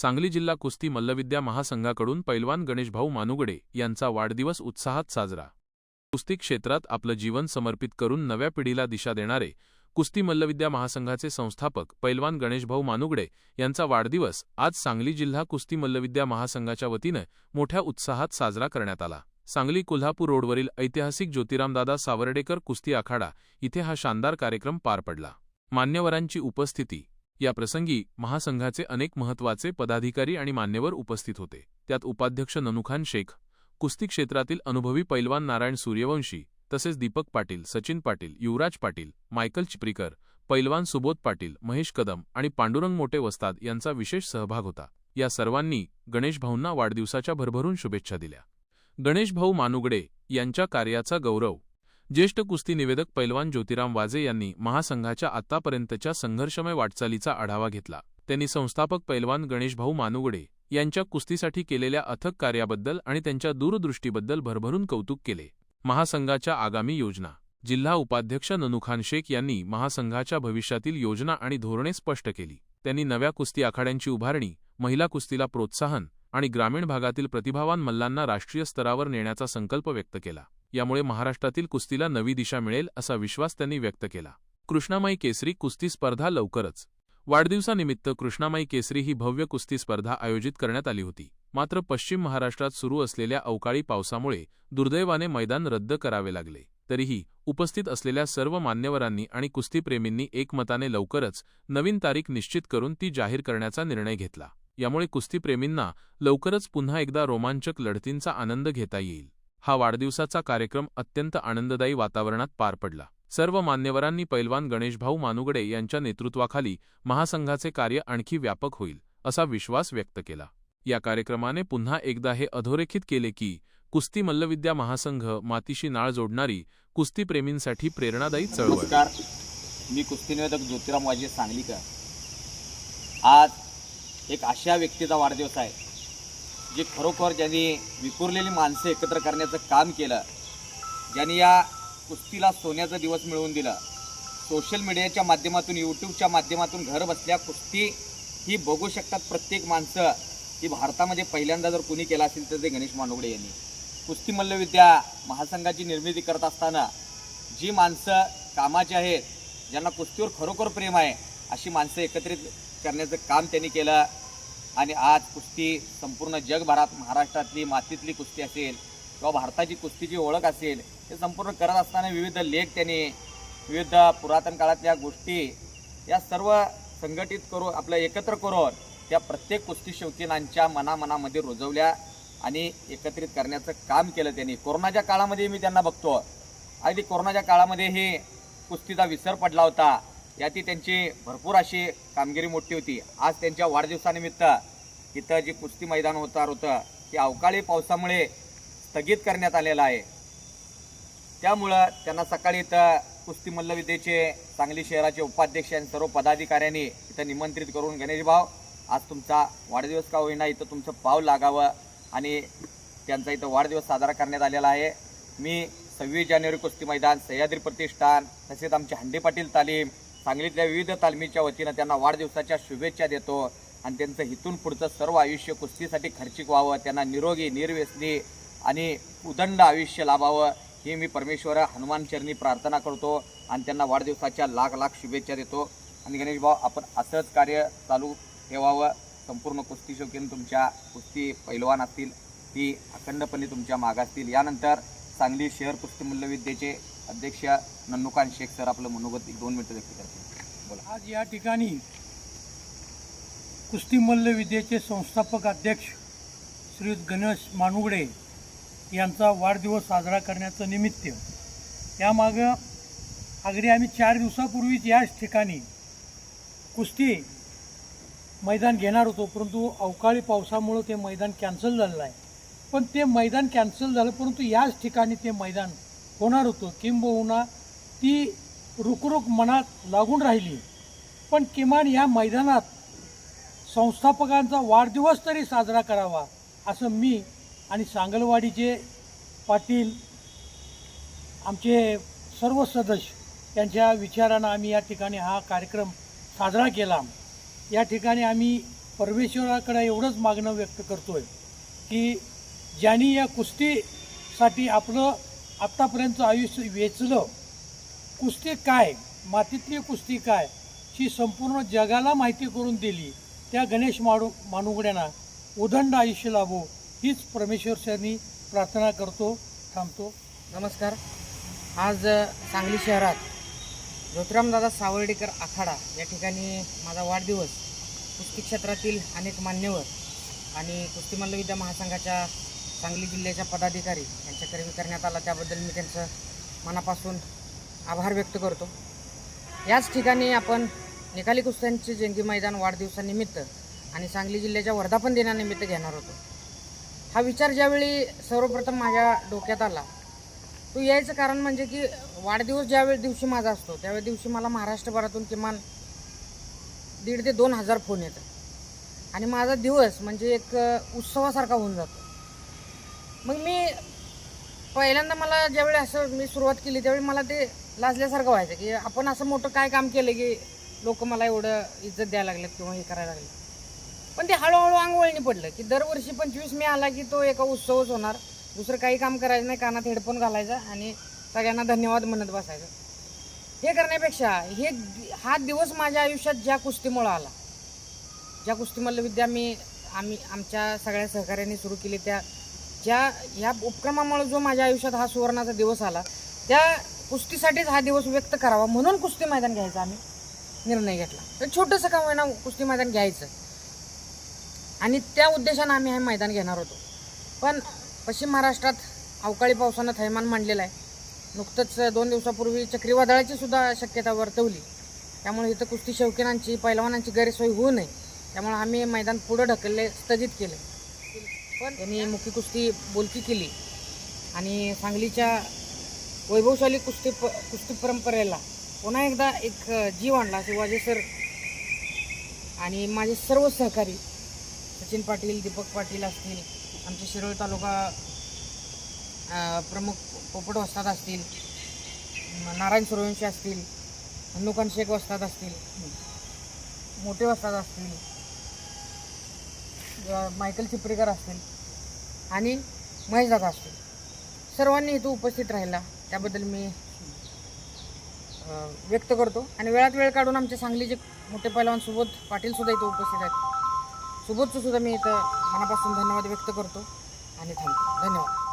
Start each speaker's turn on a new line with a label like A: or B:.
A: सांगली जिल्हा कुस्ती मल्लविद्या महासंघाकडून पैलवान गणेशभाऊ मानुगडे यांचा वाढदिवस उत्साहात साजरा. कुस्ती क्षेत्रात आपलं जीवन समर्पित करून नव्या पिढीला दिशा देणारे कुस्ती मल्लविद्या महासंघाचे संस्थापक पैलवान गणेशभाऊ मानुगडे यांचा वाढदिवस आज सांगली जिल्हा कुस्ती मल्लविद्या महासंघाच्या वतीनं मोठ्या उत्साहात साजरा करण्यात आला. सांगली कोल्हापूर रोडवरील ऐतिहासिक ज्योतिरामदादा सावर्डेकर कुस्ती आखाडा इथे हा शानदार कार्यक्रम पार पडला. मान्यवरांची उपस्थिती या प्रसंगी महासंघाचे अनेक महत्त्वाचे पदाधिकारी आणि मान्यवर उपस्थित होते. त्यात उपाध्यक्ष ननुखान शेख कुस्ती क्षेत्रातील अनुभवी पैलवान नारायण सूर्यवंशी तसेच दीपक पाटील सचिन पाटील युवराज पाटील मायकल चिप्रीकर पैलवान सुबोध पाटील महेश कदम आणि पांडुरंग मोठे वस्ताद यांचा विशेष सहभाग होता. या सर्वांनी गणेशभाऊंना वाढदिवसाच्या भरभरून शुभेच्छा दिल्या. गणेशभाऊ मानुगडे यांच्या कार्याचा गौरव ज्येष्ठ कुस्ती निवेदक पैलवान ज्योतिराम वाजे यांनी महासंघाच्या आतापर्यंतच्या संघर्षमय वाटचालीचा आढावा घेतला. त्यांनी संस्थापक पैलवान गणेशभाऊ मानुगडे यांच्या कुस्तीसाठी केलेल्या अथक कार्याबद्दल आणि त्यांच्या दूरदृष्टीबद्दल भरभरून कौतुक केले. महासंघाच्या आगामी योजना. जिल्हा उपाध्यक्ष ननुखान शेख यांनी महासंघाच्या भविष्यातील योजना आणि धोरणे स्पष्ट केली. त्यांनी नव्या कुस्ती आखाड्यांची उभारणी महिला कुस्तीला प्रोत्साहन आणि ग्रामीण भागातील प्रतिभावान मल्लांना राष्ट्रीय स्तरावर नेण्याचा संकल्प व्यक्त केला. यामुळे महाराष्ट्रातील कुस्तीला नवी दिशा मिळेल असा विश्वास त्यांनी व्यक्त केला. कृष्णामाई केसरी कुस्ती स्पर्धा लवकरच. वाढदिवसानिमित्त कृष्णामाई केसरी ही भव्य कुस्ती स्पर्धा आयोजित करण्यात आली होती. मात्र पश्चिम महाराष्ट्रात सुरू असलेल्या अवकाळी पावसामुळे दुर्दैवाने मैदान रद्द करावे लागले. तरीही उपस्थित असलेल्या सर्व मान्यवरांनी आणि कुस्तीप्रेमींनी एकमताने लवकरच नवीन तारीख निश्चित करून ती जाहीर करण्याचा निर्णय घेतला. यामुळे कुस्तीप्रेमींना लवकरच पुन्हा एकदा रोमांचक लढतींचा आनंद घेता येईल. हा वाढदिवसाचा कार्यक्रम अत्यंत आनंददायी वातावरणात पार पडला. सर्व मान्यवरांनी पैलवान गणेशभाऊ मानुगडे यांच्या नेतृत्वाखाली महासंघाचे कार्य आणखी व्यापक होईल असा विश्वास व्यक्त केला. या कार्यक्रमाने पुन्हा एकदा हे अधोरेखित केले की कुस्ती मल्लविद्या महासंघ मातीशी नाळ जोडणारी कुस्तीप्रेमींसाठी प्रेरणादायी चळवळ.
B: नमस्कार. मी कुस्तीनिवेदक ज्योतिराम वाजे सांगलीकर. आज एक अशा व्यक्तीचा वाढदिवस आहे. जे खरोखर ज्यांनी विखुरलेली माणसं एकत्र करण्याचं काम केलं ज्यांनी या कुस्तीला सोन्याचा दिवस मिळवून दिलं सोशल मीडियाच्या माध्यमातून यूट्यूबच्या माध्यमातून घर बसल्या कुस्ती ही बघू शकतात प्रत्येक माणसं. ही भारतामध्ये पहिल्यांदा जर कुणी केला असेल तर ते गणेश मानोगडे यांनी. कुस्ती मल्लविद्या महासंघाची निर्मिती करत असताना जी माणसं कामाची आहेत ज्यांना कुस्तीवर खरोखर प्रेम आहे अशी माणसं एकत्रित करण्याचं काम त्यांनी केलं. आणि आज कुस्ती संपूर्ण जगभरात महाराष्ट्रातली मातीतली कुस्ती असेल किंवा भारताची कुस्तीची ओळख असेल हे संपूर्ण करत असताना विविध लेख त्यांनी विविध पुरातन काळातल्या गोष्टी या सर्व संघटित करून आपलं एकत्र करून त्या प्रत्येक कुस्ती शौकीनांच्या मनामनामध्ये रुजवल्या आणि एकत्रित करण्याचं काम केलं त्यांनी. कोरोनाच्या काळामध्ये मी त्यांना बघतो. अगदी कोरोनाच्या काळामध्येही कुस्तीचा विसर पडला होता. याती त्यांची भरपूर अशी कामगिरी मोठी होती. आज त्यांच्या वाढदिवसानिमित्त इथं जे कुस्ती मैदान होतार होतं ते अवकाळी पावसामुळे स्थगित करण्यात आलेलं आहे. त्यामुळं त्यांना सकाळी इथं कुस्ती मल्लविद्येचे सांगली शहराचे उपाध्यक्ष आणि सर्व पदाधिकाऱ्यांनी इथं निमंत्रित करून गणेश भाव आज तुमचा वाढदिवस का होईना? इथं तुमचं पाव लागावं आणि त्यांचा इथं वाढदिवस साजरा करण्यात आलेला आहे. मी सव्वीस जानेवारी कुस्ती मैदान सह्याद्री प्रतिष्ठान तसेच आमचे हंडे पाटील तालीम सांगलीतल्या विविध तालमीच्या वतीनं त्यांना वाढदिवसाच्या शुभेच्छा देतो. आणि त्यांचं इथून पुढचं सर्व आयुष्य कुस्तीसाठी खर्चिक व्हावं त्यांना निरोगी निर्व्यसनी आणि उदंड आयुष्य लाभावं ही मी परमेश्वर हनुमान चरणी प्रार्थना करतो आणि त्यांना वाढदिवसाच्या लाख लाख शुभेच्छा देतो. आणि गणेश भाऊ आपण असंच कार्य चालू ठेवावं. संपूर्ण कुस्ती शौकीन तुमच्या कुस्ती पैलवान असतील ती अखंडपणे तुमच्या माग असतील. यानंतर सांगली शहर कुस्ती मूल्यविद्येचे अध्यक्ष नन्नुकान शेख सर आपलं मनोगत एक दोन मिनिटं व्यक्त करतील. बोला.
C: आज या ठिकाणी कुस्ती मल्लविद्येचे संस्थापक अध्यक्ष श्री गणेश मानुगडे यांचा वाढदिवस साजरा करण्याचं निमित्त यामागं अगदी आम्ही चार दिवसापूर्वीच याच ठिकाणी कुस्ती मैदान घेणार होतो परंतु अवकाळी पावसामुळं ते मैदान कॅन्सल झालेलं आहे. पण ते मैदान कॅन्सल झालं परंतु याच ठिकाणी ते मैदान होणार होतं. किंबहुना ती रुकरुक मनात लागून राहिली. पण किमान या मैदानात संस्थापकांचा वाढदिवस तरी साजरा करावा असं मी आणि सांगलवाडीचे पाटील आमचे सर्व सदस्य यांच्या विचारानं आम्ही या ठिकाणी हा कार्यक्रम साजरा केला. या ठिकाणी आम्ही परमेश्वराकडे एवढंच मागणं व्यक्त करतो आहे की ज्यांनी या कुस्तीसाठी आपलं आत्तापर्यंत आयुष्य वेचलं कुस्ती काय मातीतली कुस्ती काय ही संपूर्ण जगाला माहिती करून दिली त्या गणेश माडू मानुगड्यांना उदंड आयुष्य लाभो हीच परमेश्वरच्यांनी प्रार्थना करतो थांबतो.
D: नमस्कार. आज सांगली शहरात ज्योतिरामदादा सावर्डेकर आखाडा या ठिकाणी माझा वाढदिवस कुस्ती क्षेत्रातील अनेक मान्यवर आणि कुस्ती मल्लविद्या महासंघाच्या सांगली जिल्ह्याच्या पदाधिकारी यांच्याकरवी करण्यात आला. त्याबद्दल मी त्यांचं मनापासून आभार व्यक्त करतो. याच ठिकाणी आपण निकाली कुस्त्यांचे जंगी मैदान वाढदिवसानिमित्त आणि सांगली जिल्ह्याच्या वर्धापन दिनानिमित्त घेणार होतो. हा विचार ज्यावेळी सर्वप्रथम माझ्या डोक्यात आला तो यायचं कारण म्हणजे की वाढदिवस ज्यावेळी दिवशी माझा असतो त्यावेळी दिवशी मला महाराष्ट्रभरातून किमान दीड ते दोन हजार फोन येतात. आणि माझा दिवस म्हणजे एक उत्सवासारखा होऊन जातो. मग मी पहिल्यांदा मला ज्यावेळी असं मी सुरुवात केली त्यावेळी मला ते लाजल्यासारखं व्हायचं की आपण असं मोठं काय काम केलं की लोक मला एवढं इज्जत द्यायला लागलेत किंवा हे करायला लागले पण ते हळूहळू अंगवळणी पडलं की दरवर्षी पंचवीस मे आला की तो एका उत्सवच होणार. दुसरं काही काम करायचं नाही कानात हेडफोन घालायचा आणि सगळ्यांना धन्यवाद म्हणत बसायचं. हे करण्यापेक्षा हे हा दिवस माझ्या आयुष्यात ज्या कुस्तीमुळं आला ज्या कुस्तीमल्लविद्या मी आम्ही आमच्या सगळ्या सहकार्याने सुरू केली त्या ज्या ह्या उपक्रमामुळे जो माझ्या आयुष्यात हा सुवर्णाचा दिवस आला त्या कुस्तीसाठीच हा दिवस व्यक्त करावा म्हणून कुस्ती मैदान घ्यायचा आम्ही निर्णय घेतला. तर छोटंसं का होईना कुस्ती मैदान घ्यायचं. आणि त्या उद्देशानं आम्ही हे मैदान घेणार होतो. पण पश्चिम महाराष्ट्रात अवकाळी पावसानं थैमान मांडलेलं आहे. नुकतंच दोन दिवसापूर्वी चक्रीवादळाची सुद्धा शक्यता वर्तवली. त्यामुळे इथं कुस्ती शौकीनांची पैलवानांची गैरसोय होऊ नये. त्यामुळे आम्ही मैदान पुढं ढकलले स्थगित केले. त्यांनी मुख्य कुस्ती बोलकी केली. आणि सांगलीच्या वैभवशाली कुस्ती प कुस्ती परंपरेला पुन्हा एकदा एक जीव आणला शिवाजी सर आणि माझे सर्व सहकारी सचिन पाटील दीपक पाटील असतील आमचे शिरोळ तालुका प्रमुख पोपट वस्ताद असतील नारायण सुरवंशी असतील हनुकान शेख वस्ताद असतील मोठे वस्ताद असतील मायकल चिपरीकर असतील आणि महेशदादा असतील. सर्वांनी इथं उपस्थित राहिला त्याबद्दल मी व्यक्त करतो. आणि वेळात वेळ काढून आमचे सांगलीचे मोठे पैलवान सुबोध पाटीलसुद्धा इथं उपस्थित आहेत. सुबोधचंसुद्धा मी इथं मनापासून धन्यवाद व्यक्त करतो. आणि थांबतो. धन्यवाद.